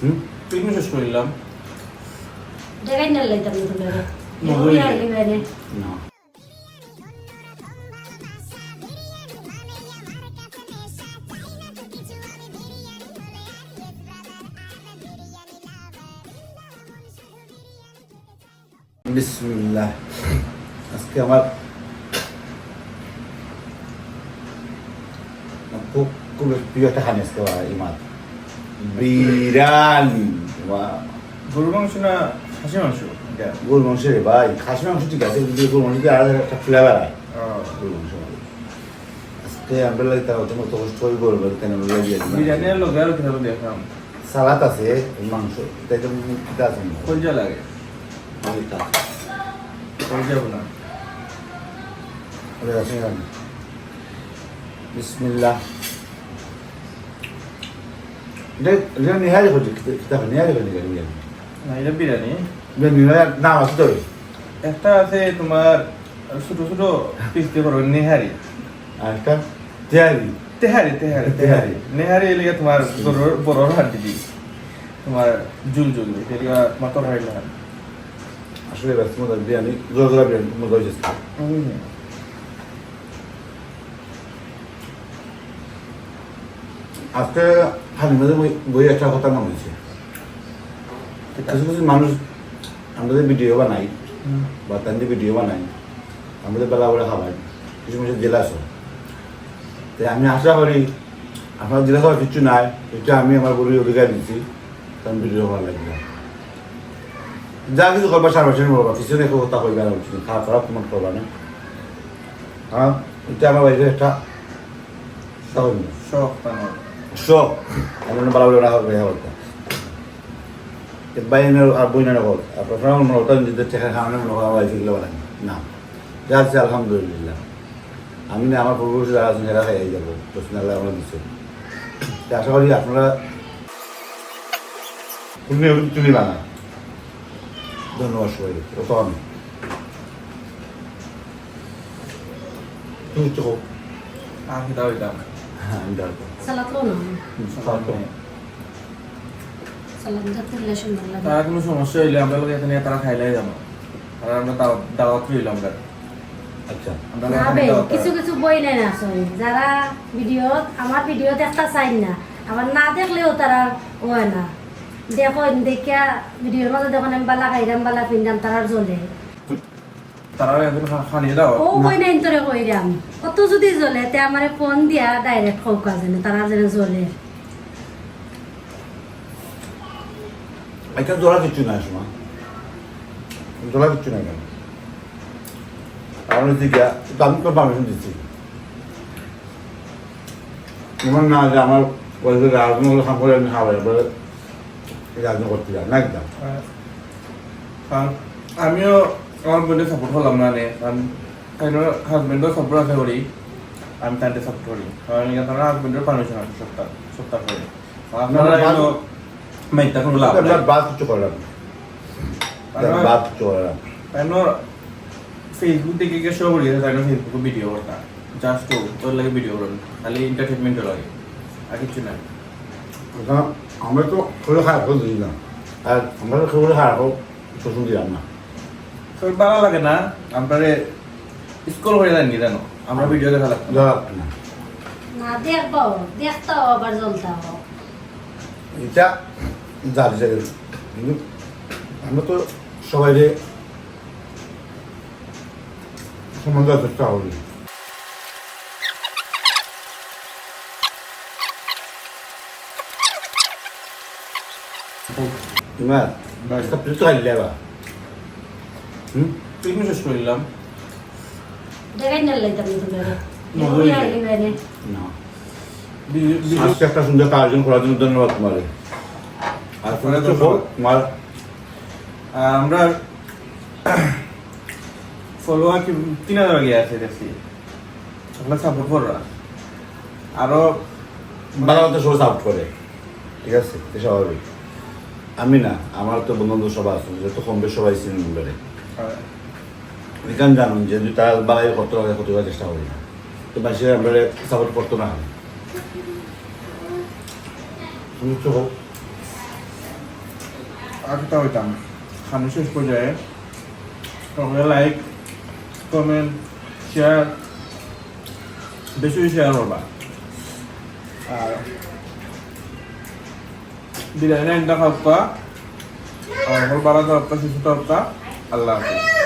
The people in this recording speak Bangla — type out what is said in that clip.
হুম? পিকনিক শেষ করিলাম দেখাই না লাইতাম না তুমি না। বিসমিল্লাহ। আজকে আমার খুব খুব প্রিয় একটা খানি আজকে ইমাদ। বিরিয়ানি ওয়া। গরুর মাংস না খাসি মাংস গরু মাংস রে ভাই খাসি মাংস ঠিক আছে কিন্তু গরু মাংস আলাদা একটা ফ্লেভার হয়। আহ, গরু মাংস আজকে আমরা লাগে তাও তোমার তো কষ্ট মাংস কেন লাগিয়ে বিরিয়ানির লোক আর দেখলাম? সালাদ আছে মাংস তাই তো কিতা আছে? কলজা লাগে। কলজা না। আছে। বিসমিল্লাহ। এটা এটা নিহারি হচ্ছে কিতা নিহারি হচ্ছে বিরিয়ানি না এটা বিরিয়ানি। বিরিয়ানি নাম আছে তো একটা আছে তোমার ছোট ছোট পিস দিয়ে করো নেহারি। আর একটা তেহারি তেহারি তেহারি। তেহারি। নেহারি এলিগে তোমার বড়র হাড্ডি দি তোমার জুল জুল তোমার তরকারি না আসলে ব্যস্ত মতো বিরিয়ানি জোর জোর বিরিয়ানি মতো হয়েছে আজকে মাঝে বই একটা কথা মনে হয়েছে। কিছু কিছু মানুষ আমাদের ভিডিও বানাই বা তাদের ভিডিও বানাই আমাদের বেলা বেলা খাবার কিছু মানুষ জেলাস তাই আমি আশা করি আপনার জেলা খাওয়ার কিছু নাই এটা আমি আমার বলি অধিকার দিচ্ছি কারণ ভিডিও ভালো লাগবে। যা কিছু করবা সার বছর বলবা পিছনে একো কথা কইবা না উচিত খারাপ খারাপ কমেন্ট করবা না। হ্যাঁ এটা আমার বাড়িতে একটা শখ শখ আপনার মনে হতো নিজেদের টেকা খাওয়ানো, মনে করা হয়েছে এগুলো বলেন না, যা আছে আলহামদুলিল্লাহ। আমি না, আমার পূর্বপুরুষ যারা আছেন, এরা খাই যাব। প্রশ্ন আল্লাহ আমরা দিচ্ছে। তো আশা করি আপনারা পুণ্য তুমি বানা ধন্যবাদ কত আমি তুমি হ্যাঁ আমি সালাদ তারা কোনো সমস্যা হইলে আমরা লোক এখানে তারা খাইলাই যাব আর আমরা দাওয়াত আচ্ছা বে, দাওয়াত কিছু কিছু বই নেয় না যারা ভিডিও আমার ভিডিও দেখতে চাই না আবার না দেখলেও তারা হয় না দেখো দেখিয়া ভিডিওর মাঝে দেখুন আমি বালা খাইরাম বালা পিন্দাম তারা জ্বলে এখন দাও। ও কইরাম কত যদি জ্বলে তে আমারে ফোন দিয়া ডাইরেক্ট খৌকা জানে তারা যেন জ্বলে। এটা জোড়া কিচ্ছু নাই সময় জোড়া কিচ্ছু নাই কেন? আমার দিকে তো তো পারমিশন দিচ্ছি এমন না যে আমার খাম করে আমি এবারে করতে যাই না একদম আমিও আমার বোনকে সাপোর্ট করলাম না? নে কারণ হাজবেন্ডও সাপোর্ট আছে করি আমি তাদের সাপোর্ট করি কারণ তারা হাজবেন্ডের পারমিশন আছে সপ্তাহ সপ্তাহ করে আপনারা না, এগুলো মাইকটা কোনো লাভ নাই। আপনার বাদ কিছু করলাম আপনারা- বাদ কিছু করলাম তাইনোর ফেসবুক থেকে গিয়ে শো করি তাইনোর ফেসবুকে ভিডিও করতা জাস্ট তোর লাগে ভিডিও করুন খালি এন্টারটেনমেন্টের লাগে। আর কিছু নাই। কারণ আমরা তো শরীর খারাপ করে না? আর আমরা তো শরীর খারাপ হোক শোষণ দিলাম না তোর ভালো লাগে না? আপনারে স্কুল হয়ে যায়নি জানো? আমরা ভিডিও দেখা লাগতাম যারা না। না দেখব দেখতাও আবার জ্বলতাও এটা যার জায়গায় কিন্তু আমরা তো সবাই সমান তোমার একটা প্লেট খাইলে লেবা হুম? শেষ করিলাম দেখাই না লাইতাম আজকে একটা সুন্দর আয়োজন করার জন্য ধন্যবাদ তোমার আর তোমার আমরা ফলোয়ার কি তিন হাজার আগে আছে দেখছি। আপনার সাপোর্ট কররা আরও বাংলা তো সবাই সাপোর্ট করে। ঠিক আছে? স্বাভাবিক। আমি না আমার তো বন্ধু সবাই আছে যত কম বেশ সবাই সিনেমা এখানে জানুন যে যদি তারা বাঙালি করতে হবে করতে করার চেষ্টা করি না। তো মানুষের আমরা সাপোর্ট করতো না। তুমি তো হোক আরেকটা হইতাম খানি শেষ পর্যায়ে তোমরা লাইক কমেন্ট শেয়ার বেশি শেয়ার করবা। আর বিরিয়ানি একটা খাওয়া। আর বারা খাওয়া শিশু খাওয়া আল্লাহ হাফিজ।